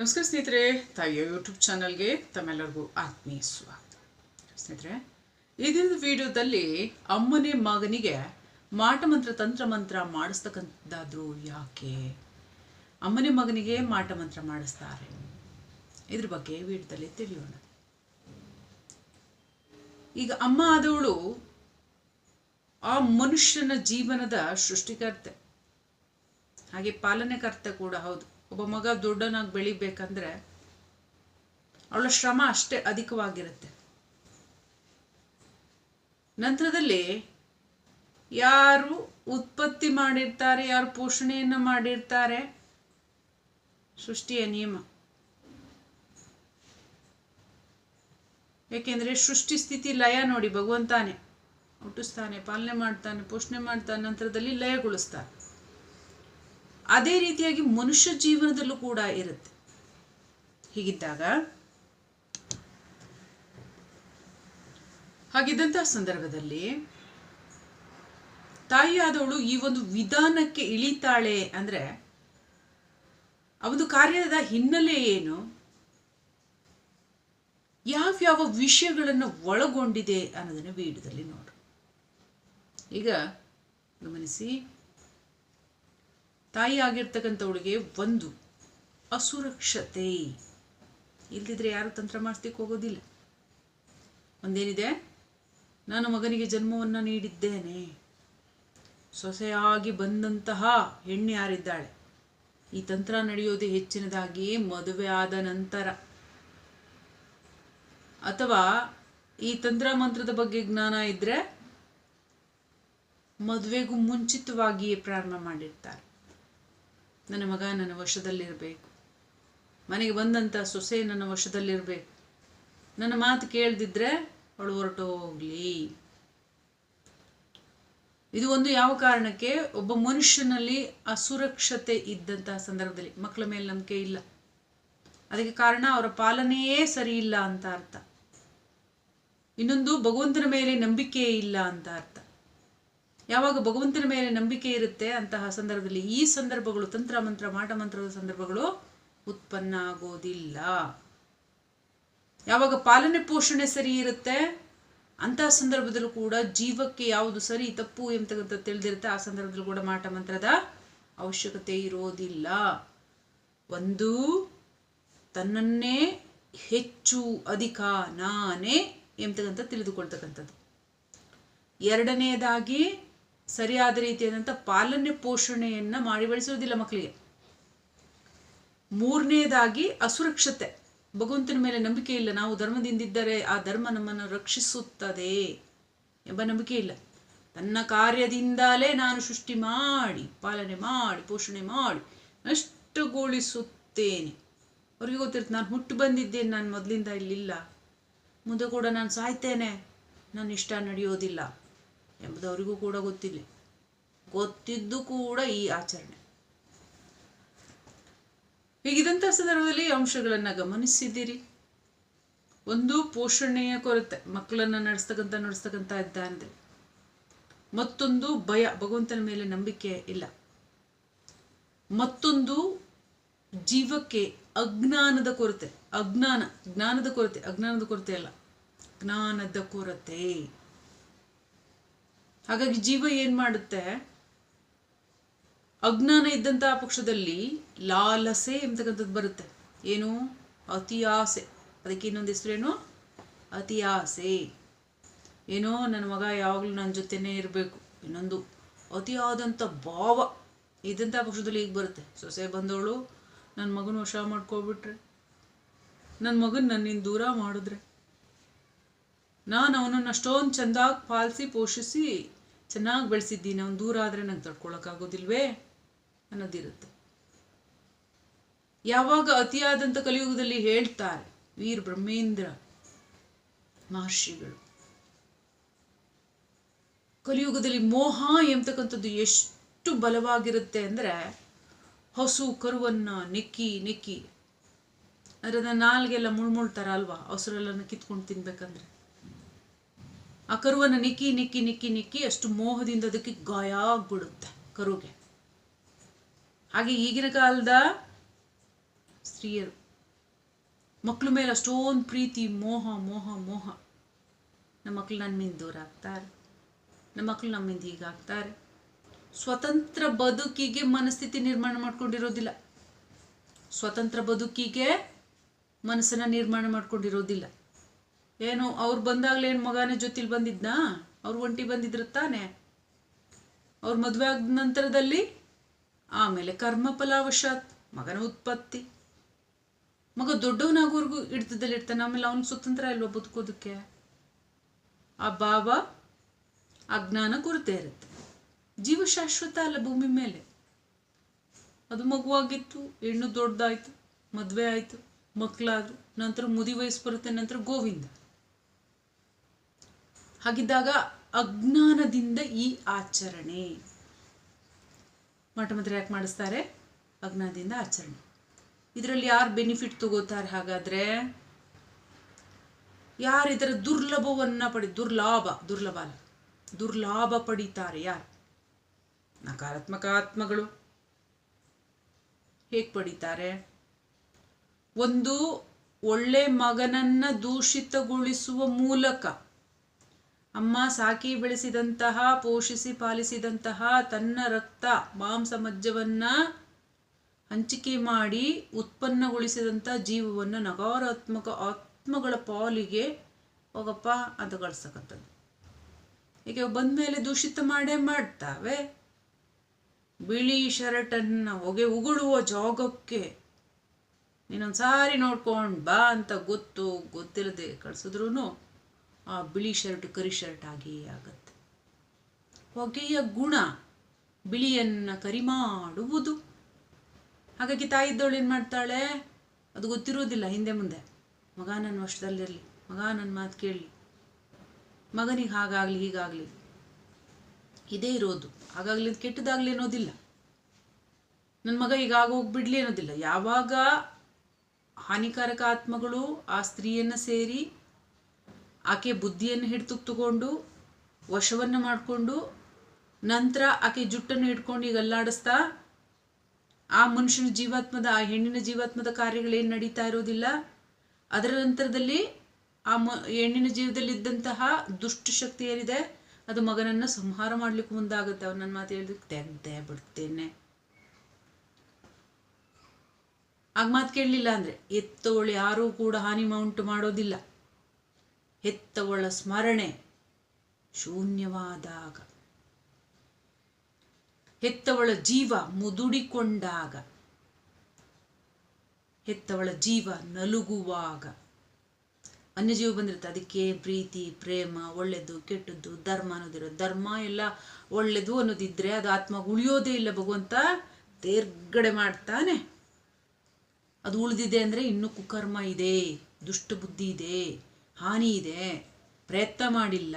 ನಮಸ್ಕಾರ ಸ್ನೇಹಿತರೆ, ತಾಯಿಯ ಯೂಟ್ಯೂಬ್ ಚಾನಲ್ಗೆ ತಮ್ಮೆಲ್ಲರಿಗೂ ಆತ್ಮೀಯ ಸ್ವಾಗತ. ಸ್ನೇಹಿತರೆ, ಈ ದಿನದ ವಿಡಿಯೋದಲ್ಲಿ ಅಮ್ಮನೇ ಮಗನಿಗೆ ಮಾಟ ಮಂತ್ರ, ತಂತ್ರ ಮಂತ್ರ ಮಾಡಿಸ್ತಕ್ಕಂಥದ್ದು ಯಾಕೆ? ಅಮ್ಮನೇ ಮಗನಿಗೆ ಮಾಟ ಮಂತ್ರ ಮಾಡಿಸ್ತಾರೆ. ಇದ್ರ ಬಗ್ಗೆ ವಿಡಿಯೋದಲ್ಲಿ ತಿಳಿಯೋಣ. ಈಗ ಅಮ್ಮ ಆದವಳು ಆ ಮನುಷ್ಯನ ಜೀವನದ ಸೃಷ್ಟಿಕರ್ತೆ. ಹಾಗೆ ಪಾಲನೆಕರ್ತ ಕೂಡ ಹೌದು. ಒಬ್ಬ ಮಗ ದೊಡ್ಡನಾಗಿ ಬೆಳಿಬೇಕಂದ್ರೆ ಅವಳ ಶ್ರಮ ಅಷ್ಟೇ ಅಧಿಕವಾಗಿರುತ್ತೆ. ನಂತರದಲ್ಲಿ ಯಾರು ಉತ್ಪತ್ತಿ ಮಾಡಿರ್ತಾರೆ, ಯಾರು ಪೋಷಣೆಯನ್ನು ಮಾಡಿರ್ತಾರೆ, ಸೃಷ್ಟಿಯ ನಿಯಮ. ಯಾಕೆಂದ್ರೆ ಸೃಷ್ಟಿ ಸ್ಥಿತಿ ಲಯ ನೋಡಿ ಭಗವಂತಾನೆ. ಹುಟ್ಟಿಸ್ತಾನೆ, ಪಾಲನೆ ಮಾಡ್ತಾನೆ, ಪೋಷಣೆ ಮಾಡ್ತಾನೆ, ನಂತರದಲ್ಲಿ ಲಯಗೊಳಿಸ್ತಾನೆ. ಅದೇ ರೀತಿಯಾಗಿ ಮನುಷ್ಯ ಜೀವನದಲ್ಲೂ ಕೂಡ ಇರುತ್ತೆ. ಹೀಗಿದ್ದಾಗ ಹಾಗಿದ್ದಂತಹ ಸಂದರ್ಭದಲ್ಲಿ ತಾಯಿಯಾದವಳು ಈ ಒಂದು ವಿಧಾನಕ್ಕೆ ಇಳಿತಾಳೆ ಅಂದ್ರೆ ಆ ಒಂದು ಕಾರ್ಯದ ಹಿನ್ನೆಲೆ ಏನು? ಯಾವ್ಯಾವ ವಿಷಯಗಳನ್ನು ಒಳಗೊಂಡಿದೆ ಅನ್ನೋದನ್ನು ವಿಡಿಯೋದಲ್ಲಿ ನೋಡು. ಈಗ ಗಮನಿಸಿ. ತಾಯಿ ಆಗಿರ್ತಕ್ಕಂಥವಳಿಗೆ ಒಂದು ಅಸುರಕ್ಷತೆ. ಇಲ್ದಿದ್ರೆ ಯಾರು ತಂತ್ರ ಮಾಡಿಸ್ಲಿಕ್ಕೆ ಹೋಗೋದಿಲ್ಲ. ಒಂದೇನಿದೆ? ನಾನು ಮಗನಿಗೆ ಜನ್ಮವನ್ನು ನೀಡಿದ್ದೇನೆ. ಸೊಸೆಯಾಗಿ ಬಂದಂತಹ ಹೆಣ್ಣು ಯಾರಿದ್ದಾಳೆ? ಈ ತಂತ್ರ ನಡೆಯೋದು ಹೆಚ್ಚಿನದಾಗಿ ಮದುವೆ ಆದ ನಂತರ. ಅಥವಾ ಈ ತಂತ್ರ ಮಂತ್ರದ ಬಗ್ಗೆ ಜ್ಞಾನ ಇದ್ದರೆ ಮದುವೆಗೂ ಮುಂಚಿತವಾಗಿಯೇ ಪ್ರಾರಂಭ ಮಾಡಿರ್ತಾರೆ. ನನ್ನ ಮಗ ನನ್ನ ವಶದಲ್ಲಿರಬೇಕು. ಮನೆಗೆ ಬಂದಂಥ ಸೊಸೆ ನನ್ನ ವಶದಲ್ಲಿರಬೇಕು. ನನ್ನ ಮಾತು ಕೇಳ್ದಿದ್ರೆ ಅವಳು ಹೊರಟು ಹೋಗ್ಲಿ. ಇದು ಒಂದು ಯಾವ ಕಾರಣಕ್ಕೆ? ಒಬ್ಬ ಮನುಷ್ಯನಲ್ಲಿ ಅಸುರಕ್ಷತೆ ಇದ್ದಂತಹ ಸಂದರ್ಭದಲ್ಲಿ. ಮಕ್ಕಳ ಮೇಲೆ ನಂಬಿಕೆ ಇಲ್ಲ. ಅದಕ್ಕೆ ಕಾರಣ ಅವರ ಪಾಲನೆಯೇ ಸರಿ ಇಲ್ಲ ಅಂತ ಅರ್ಥ. ಇನ್ನೊಂದು ಭಗವಂತನ ಮೇಲೆ ನಂಬಿಕೆ ಇಲ್ಲ ಅಂತ ಅರ್ಥ. ಯಾವಾಗ ಭಗವಂತನ ಮೇಲೆ ನಂಬಿಕೆ ಇರುತ್ತೆ ಅಂತಹ ಸಂದರ್ಭದಲ್ಲಿ ಈ ಸಂದರ್ಭಗಳು ತಂತ್ರ ಮಂತ್ರ, ಮಾಟ ಮಂತ್ರದ ಸಂದರ್ಭಗಳು ಉತ್ಪನ್ನ ಆಗೋದಿಲ್ಲ. ಯಾವಾಗ ಪಾಲನೆ ಪೋಷಣೆ ಸರಿ ಇರುತ್ತೆ, ಅಂತಹ ಸಂದರ್ಭದಲ್ಲೂ ಕೂಡ ಜೀವಕ್ಕೆ ಯಾವುದು ಸರಿ, ತಪ್ಪು ಎಂತಕ್ಕಂಥ ತಿಳಿದಿರುತ್ತೆ, ಆ ಸಂದರ್ಭದಲ್ಲೂ ಕೂಡ ಮಾಟ ಮಂತ್ರದ ಅವಶ್ಯಕತೆ ಇರೋದಿಲ್ಲ. ಒಂದು, ತನ್ನನ್ನೇ ಹೆಚ್ಚು ಅಧಿಕ ನಾನೇ ಎಂತಕ್ಕಂಥ ತಿಳಿದುಕೊಳ್ತಕ್ಕಂಥದ್ದು. ಎರಡನೆಯದಾಗಿ ಸರಿಯಾದ ರೀತಿಯಾದಂಥ ಪಾಲನೆ ಪೋಷಣೆಯನ್ನು ಮಾಡಿ ಬೆಳೆಸೋದಿಲ್ಲ ಮಕ್ಕಳಿಗೆ ಮೂರನೇದಾಗಿ ಅಸುರಕ್ಷತೆ. ಭಗವಂತನ ಮೇಲೆ ನಂಬಿಕೆ ಇಲ್ಲ. ನಾವು ಧರ್ಮದಿಂದಿದ್ದರೆ ಆ ಧರ್ಮ ನಮ್ಮನ್ನು ರಕ್ಷಿಸುತ್ತದೆ ಎಂಬ ನಂಬಿಕೆ ಇಲ್ಲ. ತನ್ನ ಕಾರ್ಯದಿಂದಲೇ ನಾನು ಸೃಷ್ಟಿ ಮಾಡಿ, ಪಾಲನೆ ಮಾಡಿ, ಪೋಷಣೆ ಮಾಡಿ ನಷ್ಟಗೊಳಿಸುತ್ತೇನೆ. ಅವ್ರಿಗೆ ಗೊತ್ತಿರುತ್ತೆ, ನಾನು ಹುಟ್ಟು ಬಂದಿದ್ದೇನೆ, ನಾನು ಮೊದಲಿಂದ ಇಲ್ಲಿಲ್ಲ. ಮುಂದೆ ಕೂಡ ನಾನು ಸಾಯ್ತೇನೆ. ನನ್ನ ಇಷ್ಟ ನಡೆಯೋದಿಲ್ಲ. ಎಂಬುದು ಅವರಿಗೂ ಕೂಡ ಗೊತ್ತಿಲ್ಲ. ಗೊತ್ತಿದ್ದು ಕೂಡ ಈ ಆಚರಣೆ. ಹೀಗಿದಂಥ ಸಂದರ್ಭದಲ್ಲಿ ಅಂಶಗಳನ್ನು ಗಮನಿಸಿದ್ದೀರಿ. ಒಂದು ಪೋಷಣೆಯ ಕೊರತೆ, ಮಕ್ಕಳನ್ನ ನಡೆಸ್ತಕ್ಕಂಥ ನಡೆಸ್ತಕ್ಕಂಥ ಇದ್ದಾನೆ ಮತ್ತೊಂದು ಭಯ, ಭಗವಂತನ ಮೇಲೆ ನಂಬಿಕೆ ಇಲ್ಲ. ಮತ್ತೊಂದು ಜೀವಕ್ಕೆ ಅಜ್ಞಾನದ ಕೊರತೆ, ಅಜ್ಞಾನ, ಜ್ಞಾನದ ಕೊರತೆ, ಅಜ್ಞಾನದ ಕೊರತೆ ಅಲ್ಲ. ಜ್ಞಾನದ ಕೊರತೆ. ಹಾಗಾಗಿ ಜೀವ ಏನು ಮಾಡುತ್ತೆ? ಅಜ್ಞಾನ ಇದ್ದಂಥ ಪಕ್ಷದಲ್ಲಿ ಲಾಲಸೆ ಎಂಬತಕ್ಕಂಥದ್ದು ಬರುತ್ತೆ. ಏನು? ಅತಿ ಆಸೆ. ಅದಕ್ಕೆ ಇನ್ನೊಂದು ಹೆಸರೇನು ಅತಿ ಆಸೆ. ಏನೋ ನನ್ನ ಮಗ ಯಾವಾಗಲೂ ನನ್ನ ಜೊತೆನೇ ಇರಬೇಕು. ಇನ್ನೊಂದು ಅತಿಯಾದಂಥ ಭಾವ ಇದ್ದಂಥ ಪಕ್ಷದಲ್ಲಿ ಈಗ ಬರುತ್ತೆ. ಸೊಸೆ ಬಂದವಳು ನನ್ನ ಮಗನ ವಶ ಮಾಡ್ಕೊಬಿಟ್ರೆ. ನನ್ನ ಮಗನ ನನ್ನಿಂದ ದೂರ ಮಾಡಿದ್ರೆ. ನಾನು ಅವನನ್ನು ಅಷ್ಟೊಂದು ಚೆಂದಾಗಿ ಪಾಲಿಸಿ ಪೋಷಿಸಿ ಚೆನ್ನಾಗಿ ಬೆಳೆಸಿದ್ದೀನಿ. ಅವ್ನು ದೂರ ಆದರೆ ನಂಗೆ ತಡ್ಕೊಳಕ್ಕಾಗೋದಿಲ್ವೇ ಅನ್ನೋದಿರುತ್ತೆ. ಯಾವಾಗ ಅತಿಯಾದಂಥ ಕಲಿಯುಗದಲ್ಲಿ ಹೇಳ್ತಾರೆ, ವೀರ್ ಬ್ರಹ್ಮೇಂದ್ರ ಮಹರ್ಷಿಗಳು. ಕಲಿಯುಗದಲ್ಲಿ ಮೋಹ ಎಂಬತಕ್ಕಂಥದ್ದು ಎಷ್ಟು ಬಲವಾಗಿರುತ್ತೆ ಅಂದರೆ ಹಸು ಕರುವನ್ನ ನೆಕ್ಕಿ ನೆಕ್ಕಿ ಅದರ ನಾಲ್ಗೆಲ್ಲ ಮುಳ್ಮುಳ್ತಾರ ಅಲ್ವಾ ಹಸುರೆಲ್ಲ ಕಿತ್ಕೊಂಡು ತಿನ್ಬೇಕಂದ್ರೆ. ಆ ಕರುವನ್ನು ನಿಕ್ಕಿ ನಿಕ್ಕಿ ನಿಕ್ಕಿ ನಿಕ್ಕಿ ಅಷ್ಟು ಮೋಹದಿಂದ ಅದಕ್ಕೆ ಗಾಯ ಆಗ್ಬಿಡುತ್ತೆ ಕರುಗೆ. ಹಾಗೆ ಈಗಿನ ಕಾಲದ ಸ್ತ್ರೀಯರು ಮಕ್ಕಳು ಮೇಲೆ ಅಷ್ಟೊಂದು ಪ್ರೀತಿ, ಮೋಹ ಮೋಹ ಮೋಹ. ನಮ್ಮ ಮಕ್ಳು ನನ್ನಿಂದ ದೂರ ಆಗ್ತಾರೆ. ನಮ್ಮ ಮಕ್ಳು ನಮ್ಮಿಂದ ಹೀಗಾಗ್ತಾರೆ ಸ್ವತಂತ್ರ ಬದುಕಿಗೆ ಮನಸ್ಥಿತಿ ನಿರ್ಮಾಣ ಮಾಡ್ಕೊಂಡಿರೋದಿಲ್ಲ. ಸ್ವತಂತ್ರ ಬದುಕಿಗೆ ಮನಸ್ಸನ್ನು ನಿರ್ಮಾಣ ಮಾಡ್ಕೊಂಡಿರೋದಿಲ್ಲ. ಏನು, ಅವ್ರು ಬಂದಾಗಲೇ ಏನು ಮಗನೇ ಜೊತೆಲಿ ಬಂದಿದ್ನಾ? ಅವ್ರು ಒಂಟಿ ಬಂದಿದ್ರು ತಾನೆ? ಅವ್ರ ಮದುವೆ ಆದ ನಂತರದಲ್ಲಿ ಆಮೇಲೆ ಕರ್ಮ ಫಲಾವಶಾತ್, ಮಗನ ಉತ್ಪತ್ತಿ. ಮಗ ದೊಡ್ಡವನಾಗೋರ್ಗು ಹಿಡ್ತದಲ್ಲಿ ಇರ್ತಾನೆ ಆಮೇಲೆ ಅವನು ಸ್ವತಂತ್ರ ಇಲ್ವಾ ಬದುಕೋದಕ್ಕೆ? ಆ ಭಾವ ಅಜ್ಞಾನ ಕೊರತೆ ಇರುತ್ತೆ. ಜೀವ ಶಾಶ್ವತ ಅಲ್ಲ ಭೂಮಿ ಮೇಲೆ. ಅದು ಮಗುವಾಗಿತ್ತು, ಹೆಣ್ಣು ದೊಡ್ಡದಾಯ್ತು, ಮದುವೆ ಆಯಿತು ಮಕ್ಕಳಾದ್ರು ನಂತರ ಮುದಿ ವಯಸ್ಸು ಬರುತ್ತೆ, ನಂತರ ಗೋವಿಂದ. ಹಾಗಿದ್ದಾಗ ಅಜ್ಞಾನದಿಂದ ಈ ಆಚರಣೆ. ಮಠ ಮೊದಲು ಯಾಕೆ ಮಾಡಿಸ್ತಾರೆ? ಅಜ್ಞಾನದಿಂದ ಆಚರಣೆ. ಇದರಲ್ಲಿ ಯಾರು ಬೆನಿಫಿಟ್ ತಗೋತಾರೆ ಹಾಗಾದರೆ? ಯಾರು ಇದರ ದುರ್ಲಭವನ್ನು ಪಡಿ, ದುರ್ಲಾಭ, ದುರ್ಲಭ ಅಲ್ಲ. ದುರ್ಲಾಭ ಪಡಿತಾರೆ ಯಾರು? ನಕಾರಾತ್ಮಕ ಆತ್ಮಗಳು ಹೇಗೆ ಪಡಿತಾರೆ? ಒಂದು ಒಳ್ಳೆ ಮಗನನ್ನ ದೂಷಿತಗೊಳಿಸುವ ಮೂಲಕ. ಅಮ್ಮ ಸಾಕಿ ಬೆಳೆಸಿದಂತಹ, ಪೋಷಿಸಿ ಪಾಲಿಸಿದಂತಹ ತನ್ನ ರಕ್ತ ಮಾಂಸ ಮಜ್ಜವನ್ನ ಹಂಚಿಕೆ ಮಾಡಿ ಉತ್ಪನ್ನಗೊಳಿಸಿದಂಥ ಜೀವವನ್ನು ನಕಾರಾತ್ಮಕ ಆತ್ಮಗಳ ಪಾಲಿಗೆ ಹೋಗಪ್ಪ ಅಂತ ಈಗ ಬಂದ ಮೇಲೆ ದೂಷಿತ ಮಾಡೇ ಮಾಡ್ತಾವೆ. ಬಿಳಿ ಶರ್ಟನ್ನು ಹೊಗೆ ಉಗುಳುವ ಜಾಗಕ್ಕೆ ನೀನೊಂದ್ಸಾರಿ ನೋಡ್ಕೊಂಡು ಬಾ ಅಂತ ಗೊತ್ತು ಗೊತ್ತಿಲ್ಲದೆ ಕಳಿಸಿದ್ರು ಆ ಬಿಳಿ ಶರ್ಟ್, ಕರಿ ಶರ್ಟ್ ಆಗಿಯೇ ಆಗತ್ತೆ. ಹೊಗೆಯ ಗುಣ ಬಿಳಿಯನ್ನ ಕರಿ ಮಾಡುವುದು ಹಾಗಾಗಿ ತಾಯಿ ಇದ್ದವಳು ಏನು ಮಾಡ್ತಾಳೆ? ಅದು ಗೊತ್ತಿರೋದಿಲ್ಲ ಹಿಂದೆ ಮುಂದೆ. ಮಗ ನನ್ನ ವಶದಲ್ಲಿರಲಿ, ಮಗ ನನ್ನ ಮಾತು ಕೇಳಲಿ, ಮಗನಿಗೆ ಹಾಗಾಗಲಿ, ಹೀಗಾಗಲಿ. ಇದೇ ಇರೋದು. ಹಾಗಾಗ್ಲಿ ಕೆಟ್ಟದಾಗ್ಲಿ ಅನ್ನೋದಿಲ್ಲ. ನನ್ನ ಮಗ ಈಗ ಆಗೋಗ್ಬಿಡ್ಲಿ ಅನ್ನೋದಿಲ್ಲ. ಯಾವಾಗ ಹಾನಿಕಾರಕ ಆತ್ಮಗಳು ಆ ಸ್ತ್ರೀಯನ್ನು ಸೇರಿ ಆಕೆ ಬುದ್ಧಿಯನ್ನು ಹಿಡಿದು ತಗೊಂಡು, ವಶವನ್ನು ಮಾಡಿಕೊಂಡು, ನಂತರ ಆಕೆ ಜುಟ್ಟನ್ನು ಹಿಡ್ಕೊಂಡು ಈಗ ಅಲ್ಲಾಡಿಸ್ತಾ, ಆ ಮನುಷ್ಯನ ಜೀವಾತ್ಮದ, ಆ ಹೆಣ್ಣಿನ ಜೀವಾತ್ಮದ ಕಾರ್ಯಗಳೇನು ನಡೀತಾ ಇರೋದಿಲ್ಲ. ಅದರ ನಂತರದಲ್ಲಿ ಆ ಮ, ಹೆಣ್ಣಿನ ಜೀವದಲ್ಲಿದ್ದಂತಹ ದುಷ್ಟಶಕ್ತಿ ಏನಿದೆ, ಅದು ಮಗನನ್ನು ಸಂಹಾರ ಮಾಡ್ಲಿಕ್ಕೆ ಮುಂದಾಗುತ್ತೆ. ಅವ್ರು ನನ್ನ ಮಾತು ಹೇಳಿದಕ್ಕೆ ತೆಗ್ದೆ ಬಿಡ್ತೇನೆ. ಆಗ ಮಾತು ಕೇಳಲಿಲ್ಲ ಅಂದರೆ ಎತ್ತೋಳಿ, ಯಾರೂ ಕೂಡ ಹಾನಿ ಉಂಟು ಮಾಡೋದಿಲ್ಲ. ಹೆತ್ತವಳ ಸ್ಮರಣೆ ಶೂನ್ಯವಾದಾಗ. ಹೆತ್ತವಳ ಜೀವ ಮುದುಡಿಕೊಂಡಾಗ. ಹೆತ್ತವಳ ಜೀವ ನಲುಗುವಾಗ. ಅನ್ಯಜೀವ ಬಂದಿರುತ್ತೆ. ಅದಕ್ಕೆ ಪ್ರೀತಿ, ಪ್ರೇಮ ಒಳ್ಳೆಯದು ಕೆಟ್ಟದ್ದು, ಧರ್ಮ ಅನ್ನೋದಿರೋದು ಧರ್ಮ ಎಲ್ಲ ಒಳ್ಳೆಯದು ಅನ್ನೋದಿದ್ರೆ ಅದು ಆತ್ಮ ಉಳಿಯೋದೇ ಇಲ್ಲ ಭಗವಂತ. ತೇರ್ಗಡೆ ಮಾಡ್ತಾನೆ. ಅದು ಉಳಿದಿದೆ ಅಂದರೆ ಇನ್ನೂ ಕುಕರ್ಮ ಇದೆ ದುಷ್ಟ ಬುದ್ಧಿ ಇದೆ. ಹಾನಿ ಇದೆ, ಪ್ರಯತ್ನ ಮಾಡಿಲ್ಲ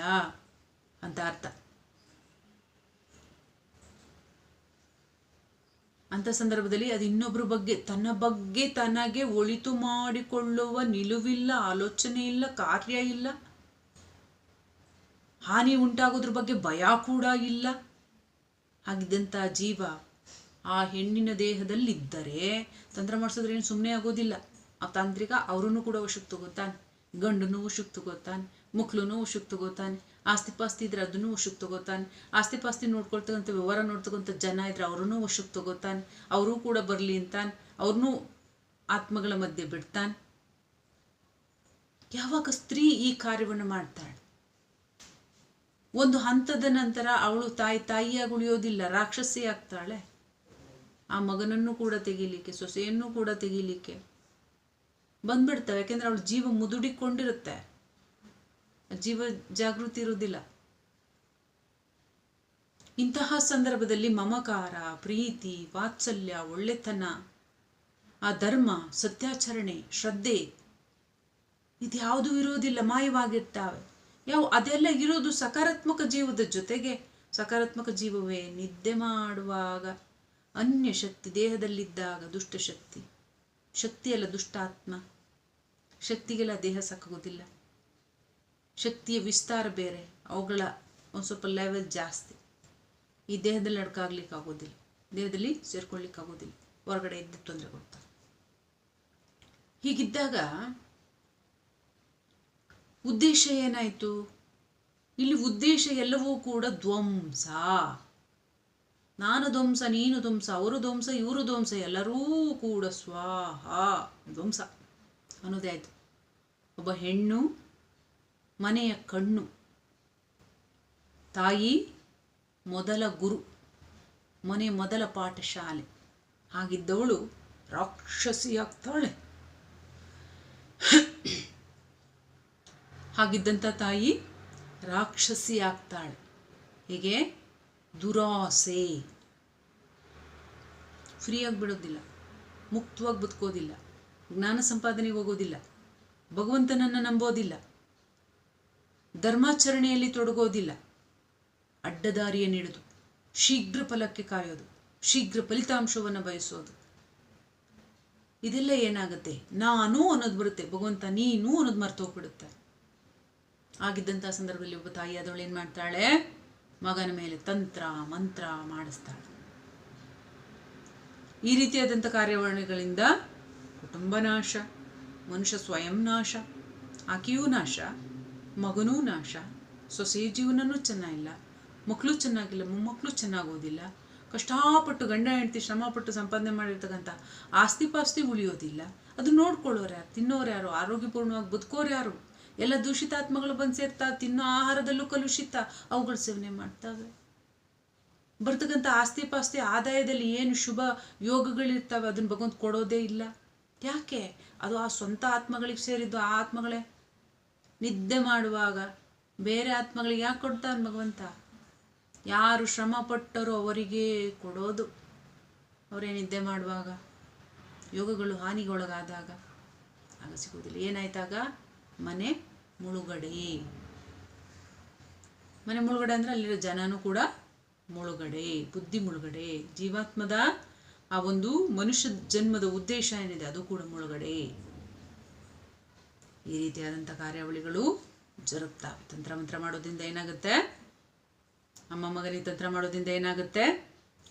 ಅಂತ ಅರ್ಥ. ಅಂಥ ಸಂದರ್ಭದಲ್ಲಿ ಅದು ಇನ್ನೊಬ್ಬರ ಬಗ್ಗೆ, ತನ್ನ ಬಗ್ಗೆ ತನಗೆ ಒಳಿತು ಮಾಡಿಕೊಳ್ಳುವ ನಿಲುವಿಲ್ಲ, ಆಲೋಚನೆ ಇಲ್ಲ, ಕಾರ್ಯ ಇಲ್ಲ. ಹಾನಿ ಉಂಟಾಗೋದ್ರ ಬಗ್ಗೆ ಭಯ ಕೂಡ ಇಲ್ಲ. ಹಾಗಿದ್ದಂಥ ಜೀವ ಆ ಹೆಣ್ಣಿನ ದೇಹದಲ್ಲಿದ್ದರೆ ತಂತ್ರ ಏನು ಸುಮ್ಮನೆ ಆಗೋದಿಲ್ಲ. ಆ ತಾಂತ್ರಿಕ ಅವರನ್ನು ಕೂಡ ವಶಕ್ಕೆ ತಗೋತಾನೆ ಗಂಡನು ಉಶುಕ್ ತಗೋತಾನೆ ಮಕ್ಳನ್ನು ಉಶುಕ್ ತಗೋತಾನೆ ಆಸ್ತಿ ಪಾಸ್ತಿ ಇದ್ರೆ ಅದನ್ನು ಉಶುಕ್ ತಗೋತಾನೆ ಆಸ್ತಿ ಪಾಸ್ತಿ ನೋಡ್ಕೊಳ್ತಕ್ಕಂಥ ವ್ಯವಹಾರ ನೋಡ್ತಕ್ಕಂಥ ಜನ ಇದ್ರೆ ಅವ್ರನ್ನೂ ಉಶುಕ್ ತಗೋತಾನೆ, ಅವರೂ ಕೂಡ ಬರಲಿ ಅಂತಾನೆ, ಅವ್ರನ್ನೂ ಆತ್ಮಗಳ ಮಧ್ಯೆ ಬಿಡ್ತಾನೆ. ಯಾವಾಗ ಸ್ತ್ರೀ ಈ ಕಾರ್ಯವನ್ನು ಮಾಡ್ತಾಳೆ? ಒಂದು ಹಂತದ ನಂತರ ಅವಳು ತಾಯಿ ತಾಯಿಯಾಗಿ ಉಳಿಯೋದಿಲ್ಲ, ರಾಕ್ಷಸಿ ಆಗ್ತಾಳೆ. ಆ ಮಗನನ್ನು ಕೂಡ ತೆಗಿಲಿಕ್ಕೆ, ಸೊಸೆಯನ್ನು ಕೂಡ ತೆಗಿಲಿಕ್ಕೆ. ಬಂದ್ಬಿಡ್ತವೆ. ಯಾಕೆಂದ್ರೆ ಅವಳು ಜೀವ ಮುದುಡಿಕೊಂಡಿರುತ್ತೆ. ಜೀವ ಜಾಗೃತಿ ಇರುವುದಿಲ್ಲ. ಇಂತಹ ಸಂದರ್ಭದಲ್ಲಿ ಮಮಕಾರ, ಪ್ರೀತಿ, ವಾತ್ಸಲ್ಯ, ಒಳ್ಳೆತನ, ಆ ಧರ್ಮ, ಸತ್ಯಾಚರಣೆ, ಶ್ರದ್ಧೆ ಇದ್ಯಾವುದೂ ಇರೋದಿಲ್ಲ ಮಾಯವಾಗಿರ್ತಾವೆ. ಯಾವ ಅದೆಲ್ಲ ಇರೋದು ಸಕಾರಾತ್ಮಕ ಜೀವದ ಜೊತೆಗೆ ಸಕಾರಾತ್ಮಕ ಜೀವವೇ ನಿದ್ದೆ ಮಾಡುವಾಗ. ಅನ್ಯ ಶಕ್ತಿ ದೇಹದಲ್ಲಿದ್ದಾಗ ದುಷ್ಟಶಕ್ತಿ. ಶಕ್ತಿಯಲ್ಲ ದುಷ್ಟಾತ್ಮ. ಶಕ್ತಿಗೆಲ್ಲ ದೇಹ ಸಾಕಾಗೋದಿಲ್ಲ. ಶಕ್ತಿಯ ವಿಸ್ತಾರ ಬೇರೆ, ಅವುಗಳ ಒಂದು ಸ್ವಲ್ಪ ಲೆವೆಲ್ ಜಾಸ್ತಿ. ಈ ದೇಹದಲ್ಲಿ ನಡ್ಕಾಗ್ಲಿಕ್ಕೆ ಆಗೋದಿಲ್ಲ ದೇಹದಲ್ಲಿ ಸೇರ್ಕೊಳ್ಳಿಕ್ಕೆ ಆಗೋದಿಲ್ಲ ಹೊರಗಡೆ ಇದ್ದು ತೊಂದರೆ ಕೊಡ್ತಾರೆ ಹೀಗಿದ್ದಾಗ ಉದ್ದೇಶ ಏನಾಯಿತು? ಇಲ್ಲಿ ಉದ್ದೇಶ ಎಲ್ಲವೂ ಕೂಡ ಧ್ವಂಸ. ನಾನು ಧ್ವಂಸ, ನೀನು ಧ್ವಂಸ, ಅವರು ಧ್ವಂಸ, ಇವರು ಧ್ವಂಸ, ಎಲ್ಲರೂ ಕೂಡ ಸ್ವಾಹ, ಧ್ವಂಸ. ಅನ್ನೋದೇ ಆಯಿತು. ಒಬ್ಬ ಹೆಣ್ಣು, ಮನೆಯ ಕಣ್ಣು, ತಾಯಿ, ಮೊದಲ ಗುರು, ಮನೆ ಮೊದಲ ಪಾಠಶಾಲೆ. ಹಾಗಿದ್ದವಳು ರಾಕ್ಷಸಿಯಾಗ್ತಾಳೆ. ಹಾಗಿದ್ದಂಥ ತಾಯಿ ರಾಕ್ಷಸಿ ಆಗ್ತಾಳೆ ಹೀಗೆ? ದುರಾಸೆ. ಫ್ರೀಯಾಗಿ ಬಿಡೋದಿಲ್ಲ ಮುಕ್ತವಾಗಿ ಬದುಕೋದಿಲ್ಲ. ಜ್ಞಾನ ಸಂಪಾದನೆಗೆ ಹೋಗೋದಿಲ್ಲ. ಭಗವಂತನನ್ನು ನಂಬೋದಿಲ್ಲ. ಧರ್ಮಾಚರಣೆಯಲ್ಲಿ ತೊಡಗೋದಿಲ್ಲ. ಅಡ್ಡದಾರಿಯನ್ನು ಹಿಡಿದು ಶೀಘ್ರ ಫಲಕ್ಕೆ ಕಾಯೋದು. ಶೀಘ್ರ ಫಲಿತಾಂಶವನ್ನು ಬಯಸೋದು. ಇದೆಲ್ಲ ಏನಾಗುತ್ತೆ? ನಾನು ಅನ್ನೋದು ಬರುತ್ತೆ. ಭಗವಂತ ನೀನು ಅನ್ನೋದು ಮರ್ತೋಗ್ಬಿಡುತ್ತೆ ಆಗಿದ್ದಂಥ ಸಂದರ್ಭದಲ್ಲಿ ಒಬ್ಬ ತಾಯಿ ತಾಯಿಯಾದವಳು ಏನು ಮಾಡ್ತಾಳೆ? ಮಗನ ಮೇಲೆ ತಂತ್ರ, ಮಂತ್ರ ಮಾಡಿಸ್ತಾಳೆ. ಈ ರೀತಿಯಾದಂಥ ಕಾರ್ಯಾಚರಣೆಗಳಿಂದ ಕುಟುಂಬ ನಾಶ ಮನುಷ್ಯ ಸ್ವಯಂ ನಾಶ, ಆಕೆಯೂ ನಾಶ, ಮಗನೂ ನಾಶ, ಸೊಸೆ ಜೀವನನೂ ಚೆನ್ನಾಗಿಲ್ಲ, ಮಕ್ಕಳು ಚೆನ್ನಾಗಿಲ್ಲ, ಮೊಮ್ಮಕ್ಕಳು ಚೆನ್ನಾಗೋದಿಲ್ಲ, ಕಷ್ಟಪಟ್ಟು ಗಂಡ, ಹೆಂಡತಿ ಶ್ರಮಪಟ್ಟು ಸಂಪಾದನೆ ಮಾಡಿರ್ತಕ್ಕಂಥ ಆಸ್ತಿ ಪಾಸ್ತಿ ಉಳಿಯೋದಿಲ್ಲ. ಅದು ನೋಡ್ಕೊಳ್ಳೋರು ಯಾರು, ತಿನ್ನೋರು ಯಾರು, ಆರೋಗ್ಯಪೂರ್ಣವಾಗಿ ಬದುಕೋರು ಯಾರು? ಎಲ್ಲ ದೂಷಿತಾತ್ಮಗಳು ಬಂದು ಸೇರ್ತಾ ತಿನ್ನೋ ಆಹಾರದಲ್ಲೂ ಕಲುಷಿತ, ಅವುಗಳು ಸೇವನೆ ಮಾಡ್ತವೆ. ಬರ್ತಕ್ಕಂಥ ಆಸ್ತಿ ಪಾಸ್ತಿ ಆದಾಯದಲ್ಲಿ ಏನು ಶುಭ ಯೋಗಗಳಿರ್ತವೆ, ಅದನ್ನ ಭಗವಂತ ಕೊಡೋದೇ ಇಲ್ಲ. ಯಾಕೆ? ಅದು ಆ ಸ್ವಂತ ಆತ್ಮಗಳಿಗೆ ಸೇರಿದ್ದು ಆ ಆತ್ಮಗಳೇ? ನಿದ್ದೆ ಮಾಡುವಾಗ ಬೇರೆ ಆತ್ಮಗಳಿಗೆ ಯಾಕೆ ಕೊಡ್ತಾನೆ ಭಗವಂತ? ಯಾರು ಶ್ರಮ ಪಟ್ಟರೋ ಅವರಿಗೆ ಕೊಡೋದು. ಅವರೇ ನಿದ್ದೆ ಮಾಡುವಾಗ ಯೋಗಗಳು ಹಾನಿಗೊಳಗಾದಾಗ. ಆಗ ಸಿಗುವುದಿಲ್ಲ. ಏನಾಯ್ತಾಗ? ಮನೆ ಮುಳುಗಡೆ. ಮನೆ ಮುಳುಗಡೆ ಅಂದರೆ ಅಲ್ಲಿರೋ ಜನನೂ ಕೂಡ ಮುಳುಗಡೆ, ಬುದ್ಧಿ ಮುಳುಗಡೆ. ಜೀವಾತ್ಮದ ಆ ಒಂದು ಮನುಷ್ಯ ಜನ್ಮದ ಉದ್ದೇಶ ಏನಿದೆ ಅದು ಕೂಡ ಮುಳುಗಡೆ. ಈ ರೀತಿಯಾದಂಥ ಕಾರ್ಯಾವಳಿಗಳು ಜರುಗ್ತಾವೆ ತಂತ್ರ ಮಂತ್ರ ಮಾಡೋದ್ರಿಂದ ಏನಾಗುತ್ತೆ? ಅಮ್ಮ ಮಗನಿಗೆ ತಂತ್ರ ಮಾಡೋದ್ರಿಂದ ಏನಾಗುತ್ತೆ?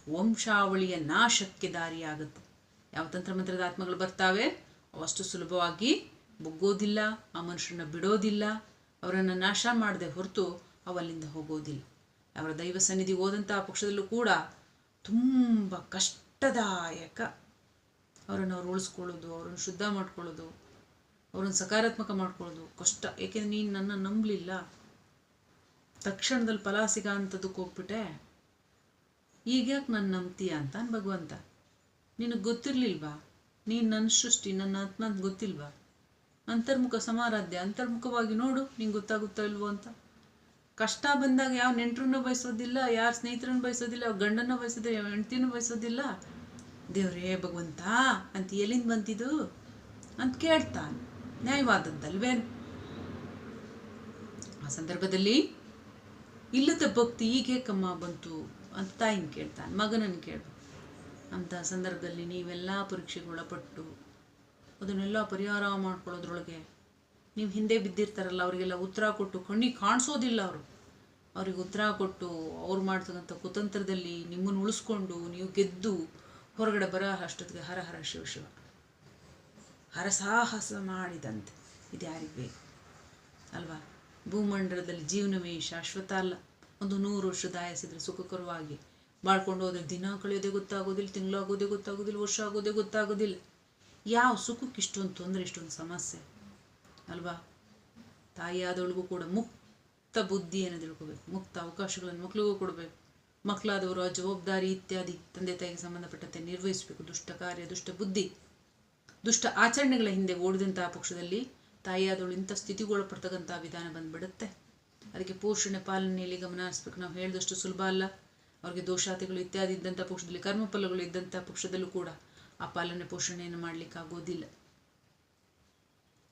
ವಂಶಾವಳಿಯ ನಾಶಕ್ಕೆ ದಾರಿಯಾಗುತ್ತೆ. ಯಾವ ತಂತ್ರ ಮಂತ್ರದ ಆತ್ಮಗಳು ಬರ್ತಾವೆ? ಅವಷ್ಟು ಸುಲಭವಾಗಿ ಬುಗ್ಗೋದಿಲ್ಲ, ಆ ಮನುಷ್ಯನ ಬಿಡೋದಿಲ್ಲ, ಅವರನ್ನು ನಾಶ ಮಾಡದೆ ಹೊರತು ಅವಲ್ಲಿಂದ ಹೋಗೋದಿಲ್ಲ. ಅವರ ದೈವ ಸನ್ನಿಧಿ ಹೋದಂತಹ ಪಕ್ಷದಲ್ಲೂ ಕೂಡ ತುಂಬ ಕಷ್ಟದಾಯಕ. ಅವರನ್ನು ಅವ್ರು ಉಳಿಸ್ಕೊಳ್ಳೋದು, ಅವ್ರನ್ನ ಶುದ್ಧ ಮಾಡ್ಕೊಳ್ಳೋದು, ಅವ್ರನ್ನ ಸಕಾರಾತ್ಮಕ ಮಾಡ್ಕೊಳ್ಳೋದು ಕಷ್ಟ. ಏಕೆಂದ್ರೆ ನೀನು ನನ್ನ ನಂಬಲಿಲ್ಲ. ತಕ್ಷಣದಲ್ಲಿ ಫಲ ಸಿಗ ಅಂಥದ್ದಕ್ಕೆ ಹೋಗ್ಬಿಟ್ಟೆ. ಈಗ ಯಾಕೆ ನನ್ನ ನಂಬ್ತೀಯ ಅಂತ ಭಗವಂತ. ನಿನಗೆ ಗೊತ್ತಿರ್ಲಿಲ್ವಾ? ನೀನು ನನ್ನ ಸೃಷ್ಟಿ, ನನ್ನ ಆತ್ಮ ಅಂತ ಗೊತ್ತಿಲ್ವಾ? ಅಂತರ್ಮುಖ ಸಮಾರಾಧ್ಯ, ಅಂತರ್ಮುಖವಾಗಿ ನೋಡು, ನಿಂಗೆ ಗೊತ್ತಾಗುತ್ತಾ ಇಲ್ವೋ ಅಂತ. ಕಷ್ಟ ಬಂದಾಗ ಯಾವ ನೆಂಟರನ್ನು ಬಯಸೋದಿಲ್ಲ, ಯಾರ ಸ್ನೇಹಿತರನ್ನು ಬಯಸೋದಿಲ್ಲ ಯಾವ ಗಂಡನ ಬಯಸೋದಿಲ್ಲ, ಯಾವ ಹೆಂಡ್ತಿನೂ ಬಯಸೋದಿಲ್ಲ. ದೇವ್ರೇ ಭಗವಂತ, ಅಂತ ಎಲ್ಲಿಂದ ಬಂತಿದ್ದು ಅಂತ ಕೇಳ್ತಾನೆ. ನ್ಯಾಯವಾದದ್ದಲ್ವೇನು ಆ ಸಂದರ್ಭದಲ್ಲಿ, ಇಲ್ಲದ ಭಕ್ತಿ ಈಗ ಕಮ್ಮ ಬಂತು ಅಂತ ತಾಯಿನ ಕೇಳ್ತಾನೆ ಮಗನನ್ನು ಕೇಳ್ಬೇಕು ಅಂಥ ಸಂದರ್ಭದಲ್ಲಿ ನೀವೆಲ್ಲ ಪರೀಕ್ಷೆಗೆ ಒಳಪಟ್ಟು ಅದನ್ನೆಲ್ಲ ಪರಿಹಾರ ಮಾಡ್ಕೊಳ್ಳೋದ್ರೊಳಗೆ ನೀವು ಹಿಂದೆ ಬಿದ್ದಿರ್ತಾರಲ್ಲ, ಅವರಿಗೆಲ್ಲ ಉತ್ತರ ಕೊಟ್ಟು, ಕಣ್ಣಿಗೆ ಕಾಣಿಸೋದಿಲ್ಲ ಅವರು. ಅವ್ರಿಗೆ ಉತ್ತರ ಕೊಟ್ಟು, ಅವ್ರು ಮಾಡ್ತಕ್ಕಂಥ ಕುತಂತ್ರದಲ್ಲಿ ನಿಮ್ಮನ್ನು ಉಳಿಸ್ಕೊಂಡು, ನೀವು ಗೆದ್ದು ಹೊರಗಡೆ ಬರೋ ಅಷ್ಟೊತ್ತಿಗೆ ಹರ ಹರ ಶಿವ ಶಿವ. ಹರಸಾಹಸ ಮಾಡಿದಂತೆ. ಇದು ಯಾರಿಗೆ ಬೇಕು? ಅಲ್ವಾ? ಭೂಮಂಡಲದಲ್ಲಿ ಜೀವನವೇ ಶಾಶ್ವತ ಅಲ್ಲ. ಒಂದು ನೂರು ವರ್ಷದ ಆಯಸಿದ್ರೆ ಸುಖಕರವಾಗಿ ಬಾಳ್ಕೊಂಡು ಹೋದ್ರೆ ದಿನ ಕಳೆಯೋದೇ ಗೊತ್ತಾಗೋದಿಲ್ಲ, ತಿಂಗಳಾಗೋದೇ ಗೊತ್ತಾಗೋದಿಲ್ಲ ವರ್ಷ ಆಗೋದೇ ಗೊತ್ತಾಗೋದಿಲ್ಲ. ಯಾವ ಸುಖಕ್ಕೆ ಇಷ್ಟೊಂದು ತೊಂದರೆ, ಇಷ್ಟೊಂದು ಸಮಸ್ಯೆ? ಅಲ್ವಾ? ತಾಯಿಯಾದವಳಿಗೂ ಕೂಡ ಮುಕ್ತ ಬುದ್ಧಿಯನ್ನು ತಿಳ್ಕೊಬೇಕು. ಮುಕ್ತ ಅವಕಾಶಗಳನ್ನು ಮಕ್ಕಳಿಗೂ ಕೊಡಬೇಕು. ಮಕ್ಕಳಾದವರು ಆ ಜವಾಬ್ದಾರಿ ಇತ್ಯಾದಿ ತಂದೆ ತಾಯಿಗೆ ಸಂಬಂಧಪಟ್ಟಂತೆ ನಿರ್ವಹಿಸಬೇಕು. ದುಷ್ಟ ಕಾರ್ಯ, ದುಷ್ಟ ಬುದ್ಧಿ, ದುಷ್ಟ ಆಚರಣೆಗಳ ಹಿಂದೆ ಓಡಿದಂತಹ ಪಕ್ಷದಲ್ಲಿ ತಾಯಿಯಾದವಳು ಇಂಥ ಸ್ಥಿತಿಗೊಳಪಡ್ತಕ್ಕಂಥ ವಿಧಾನ ಬಂದ್ಬಿಡುತ್ತೆ. ಅದಕ್ಕೆ ಪೋಷಣೆ, ಪಾಲನೆಯಲ್ಲಿ ಗಮನ ಹರಿಸ್ಬೇಕು. ನಾವು ಹೇಳಿದಷ್ಟು ಸುಲಭ ಅಲ್ಲ. ಅವ್ರಿಗೆ ದೋಷಾತಿಗಳು ಇತ್ಯಾದಿ ಇದ್ದಂಥ ಪಕ್ಷದಲ್ಲಿ, ಕರ್ಮಫಲಗಳು ಇದ್ದಂಥ ಪಕ್ಷದಲ್ಲೂ ಕೂಡ ಆ ಪಾಲನೆ, ಪೋಷಣೆಯನ್ನು ಮಾಡಲಿಕ್ಕಾಗೋದಿಲ್ಲ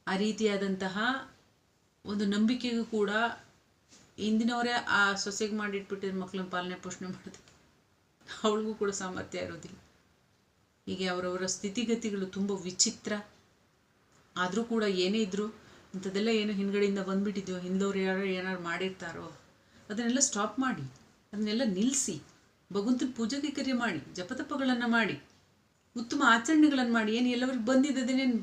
ಆ ರೀತಿಯಾದಂತಹ ಒಂದು ನಂಬಿಕೆಗೂ ಕೂಡ ಇಂದಿನವರೇ ಆ ಸೊಸೆಗೆ ಮಾಡಿಟ್ಬಿಟ್ಟಿರೋ ಮಕ್ಕಳನ್ನ ಪಾಲನೆ ಪೋಷಣೆ ಮಾಡಿದೆ. ಅವಳಿಗೂ ಕೂಡ ಸಾಮರ್ಥ್ಯ ಇರೋದಿಲ್ಲ. ಹೀಗೆ ಅವರವರ ಸ್ಥಿತಿಗತಿಗಳು ತುಂಬ ವಿಚಿತ್ರ. ಆದರೂ ಕೂಡ ಏನೇ ಇದ್ದರೂ ಇಂಥದ್ದೆಲ್ಲ ಏನು ಹಿಂದ್ಗಡೆಯಿಂದ ಬಂದ್ಬಿಟ್ಟಿದ್ಯೋ, ಹಿಂದವ್ರು ಯಾರು ಏನಾರು ಮಾಡಿರ್ತಾರೋ, ಅದನ್ನೆಲ್ಲ ಸ್ಟಾಪ್ ಮಾಡಿ. ಅದನ್ನೆಲ್ಲ ನಿಲ್ಲಿಸಿ ಭಗವಂತನ ಪೂಜೆಗೆ ಕರೆ ಮಾಡಿ, ಜಪತಪಗಳನ್ನು ಮಾಡಿ, ಉತ್ತಮ ಆಚರಣೆಗಳನ್ನು ಮಾಡಿ. ಏನು ಎಲ್ಲವ್ರಿಗೆ ಬಂದಿದ್ದದೇನೇನು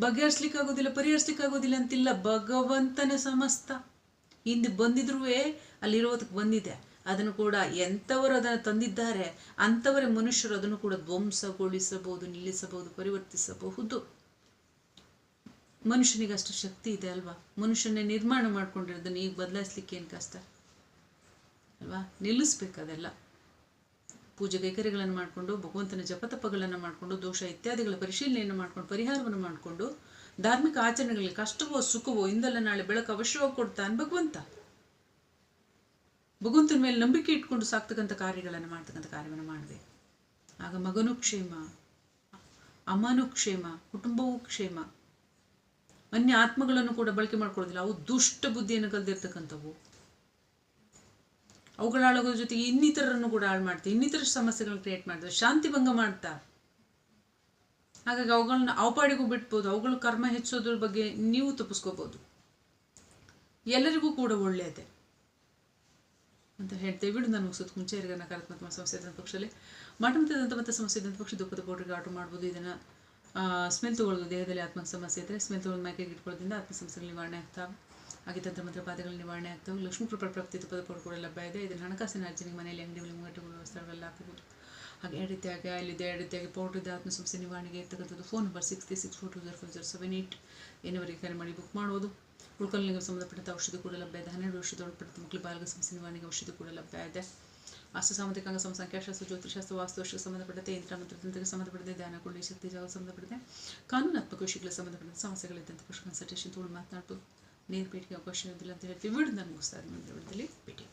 ಬಗೆಹರಿಸ್ಲಿಕ್ಕಾಗೋದಿಲ್ಲ, ಪರಿಹರಿಸ್ಲಿಕ್ಕಾಗೋದಿಲ್ಲ ಅಂತಿಲ್ಲ. ಭಗವಂತನ ಸಮಸ್ತ. ಹಿಂದೆ ಬಂದಿದ್ರೂ ಅಲ್ಲಿರೋದಕ್ಕೆ ಬಂದಿದೆ. ಅದನ್ನು ಕೂಡ ಎಂಥವರು ಅದನ್ನು ತಂದಿದ್ದಾರೆ, ಅಂಥವರೇ ಮನುಷ್ಯರು ಅದನ್ನು ಕೂಡ ಧ್ವಂಸಗೊಳಿಸಬಹುದು, ನಿಲ್ಲಿಸಬಹುದು, ಪರಿವರ್ತಿಸಬಹುದು. ಮನುಷ್ಯನಿಗೆ ಅಷ್ಟು ಶಕ್ತಿ ಇದೆ ಅಲ್ವಾ? ಮನುಷ್ಯನೇ ನಿರ್ಮಾಣ ಮಾಡ್ಕೊಂಡಿರೋದನ್ನ ಈಗ ಬದಲಾಯಿಸ್ಲಿಕ್ಕೆ ಏನು ಕಷ್ಟ? ಅಲ್ವಾ? ನಿಲ್ಲಿಸ್ಬೇಕು ಅದೆಲ್ಲ. ಪೂಜೆ ಕೈಕರ್ಯಗಳನ್ನು ಮಾಡಿಕೊಂಡು, ಭಗವಂತನ ಜಪತಪಗಳನ್ನು ಮಾಡಿಕೊಂಡು, ದೋಷ ಇತ್ಯಾದಿಗಳ ಪರಿಶೀಲನೆಯನ್ನು ಮಾಡಿಕೊಂಡು, ಪರಿಹಾರವನ್ನು ಮಾಡಿಕೊಂಡು ಧಾರ್ಮಿಕ ಆಚರಣೆಗಳಿಗೆ ಕಷ್ಟವೋ ಸುಖವೋ ಇಂದಲ್ಲ ನಾಳೆ ಬೆಳಕು ಅವಶ್ಯವಾಗಿ ಕೊಡ್ತಾನೆ ಭಗವಂತ. ಭಗವಂತನ ಮೇಲೆ ನಂಬಿಕೆ ಇಟ್ಕೊಂಡು ಸಾಕ್ತಕ್ಕಂಥ ಕಾರ್ಯಗಳನ್ನು ಮಾಡ್ತಕ್ಕಂಥ ಕಾರ್ಯವನ್ನು ಮಾಡಿದೆ ಆಗ ಮಗನೂ ಕ್ಷೇಮ, ಅಮ್ಮನು ಕ್ಷೇಮ, ಕುಟುಂಬವೂ ಕ್ಷೇಮ. ಅನ್ಯ ಆತ್ಮಗಳನ್ನು ಕೂಡ ಬಳಕೆ ಮಾಡ್ಕೊಳ್ಳೋದಿಲ್ಲ. ಅವು ದುಷ್ಟ ಬುದ್ಧಿಯನ್ನು ಕಲ್ದಿರ್ತಕ್ಕಂಥವು. ಅವುಗಳ ಜೊತೆಗೆ ಇನ್ನಿತರರನ್ನು ಕೂಡ ಹಾಳು ಮಾಡ್ತೀವಿ ಇನ್ನಿತರ ಸಮಸ್ಯೆಗಳನ್ನು ಕ್ರಿಯೇಟ್ ಮಾಡ್ತಾರೆ ಶಾಂತಿ ಭಂಗ ಮಾಡ್ತಾ. ಹಾಗಾಗಿ ಅವುಗಳನ್ನ ಅವಪಾಡಿಗೂ ಬಿಟ್ಬೋದು ಅವುಗಳ ಕರ್ಮ ಹೆಚ್ಚೋದ್ರ ಬಗ್ಗೆ ನೀವು ತಪ್ಪಿಸ್ಕೋಬೋದು. ಎಲ್ಲರಿಗೂ ಕೂಡ ಒಳ್ಳೆಯದೇ ಅಂತ ಹೇಳ್ತೇವೆ. ಬಿಡು ನಾನು ಮುಗಿಸೋದು ಮುಂಚೆ ಯಾರಿಗ ನಕಾರಾತ್ಮಕ ಸಮಸ್ಯೆ ಇದ್ದಂಥ ಪಕ್ಷದಲ್ಲಿ ಮಾಟಮತದಂಥ ಮತ್ತು ಸಮಸ್ಯೆ ಇದ್ದಂಥ ಪಕ್ಷ ದುಃಖದ ಪೌಡ್ರಿಗೆ ಆರ್ಡರ್ ಮಾಡ್ಬೋದು. ಇದನ್ನು ಸ್ಮೆಲ್ ತಗೊಳ್ಳೋದು ದೇಹದಲ್ಲಿ ಆತ್ಮ ಸಮಸ್ಯೆ ಇದ್ದರೆ ಸ್ಮೆಲ್ ತಗೊಳ್ಳೋದು ಮೈಕೆಗೆ ಇಟ್ಕೊಳ್ಳೋದ್ರಿಂದ ಆತ್ಮ ಸಮಸ್ಯೆಗಳು ನಿವಾರಣೆ ಆಗ್ತಾವೆ. ಹಾಗೆ ತಂತ್ರ ಮಂತ್ರ ಪಾದಗಳ ನಿವಾರಣೆ ಆಗ್ತವೆ. ಲಕ್ಷ್ಮೀ ಕೃಪಾ ಪ್ರಾಪ್ತಿ ತುಪ್ಪದ ಕೂಡ ಲಭ್ಯ ಇದೆ. ಇದನ್ನು ಹಣಕಾಸಿನ ಅರ್ಜನೆಗೆ ಮನೆಯಲ್ಲಿ ಅಂಗಡಿಗಳು ಮುಂಗಟ್ಟುಗಳು ಸ್ಥಳಗಳೆಲ್ಲ ಹಾಕಬಹುದು. ಹಾಗೆ ಎರಡು ರೀತಿಯಾಗಿ ಅಲ್ಲಿದೆ ಎರಡು ರೀತಿಯಾಗಿ ಪೌಡರ್ ಇದೆ. ಆತ್ಮ ಸಮಸ್ಯೆ ನಿವಾರಣೆಗೆ ಇರ್ತಕ್ಕಂಥದ್ದು phone number six three six four two zero five zero seven eight ಏನವರೆಗೆ ಕರೆ ಮಾಡಿ ಬುಕ್ ಮಾಡ್ಬೋದು ಉಳ್ಕಲ್ಲಿಗೆ ಸಂಬಂಧಪಟ್ಟಂಥ ಔಷಧಿ ಕೂಡ ಲಭ್ಯ ಇದೆ. ಹನ್ನೆರಡು ವರ್ಷದ ಒಳಪಟ್ಟಂಥ ಮಕ್ಕಳು ಬಾಲಕ ಸಮಸ್ಯೆ ನಿವಾರಣೆಗೆ ಔಷಧಿ ಕೂಡ ಲಭ್ಯ ಇದೆ. ಅಷ್ಟು ಸಾಮಾಜಿಕ ಅಂಗ ಸಂಖ್ಯಾಶಾಸ್ತ್ರ ಜ್ಯೋತಿಷಾಸ್ತ್ರ ವಾಸ್ತುವರ್ಷಕ್ಕೆ ಸಂಬಂಧಪಟ್ಟಂತೆ ಯಂತ್ರ ಮತ್ತು ತಂತ್ರಕ್ಕೆ ಸಂಬಂಧಪಟ್ಟಂತೆ ಧ್ಯಾನ, ಕೊಳ್ಳಿ, ಶಕ್ತಿ, ಜಾಗ ಸಂಬಂಧಪಟ್ಟಂತೆ ಕಾನೂನಾತ್ಮಕ ವಿಷಯಗಳಿಗೆ ಸಂಬಂಧಪಟ್ಟಂತೆ ಸಮಸ್ಯೆಗಳಿದ್ದಂಥ ಪುಷ್ಪ ಕನ್ಸಲ್ಟೇಷನ್ ತೊಗೊಂಡು ಮಾತನಾಡ್ಬೋದು ನೇರ ಭೇಟಿಗೆ ಅವಕಾಶ ಇರೋದಿಲ್ಲ ಅಂತ ಹೇಳ್ತೀವಿ. ನಾನು ಮುಗಿಸ್ತಾ ಇದ್ದೀನಿ ವಿಡಿಯೋದಲ್ಲಿ ಭೇಟಿ